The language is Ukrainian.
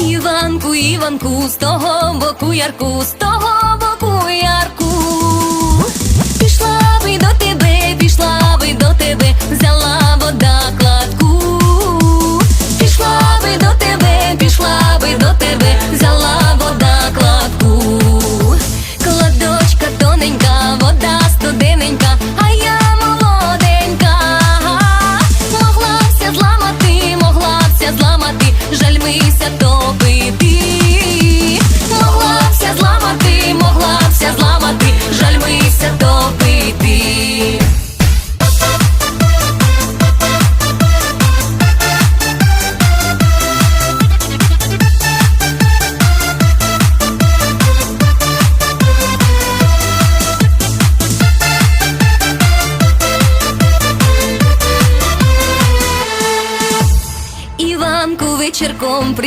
Іванку, Іванку, з того боку ярку, з того боку ярку. вдалося добити, могла вся зламати, могла вся зламати, жаль мися добити. Вечірком при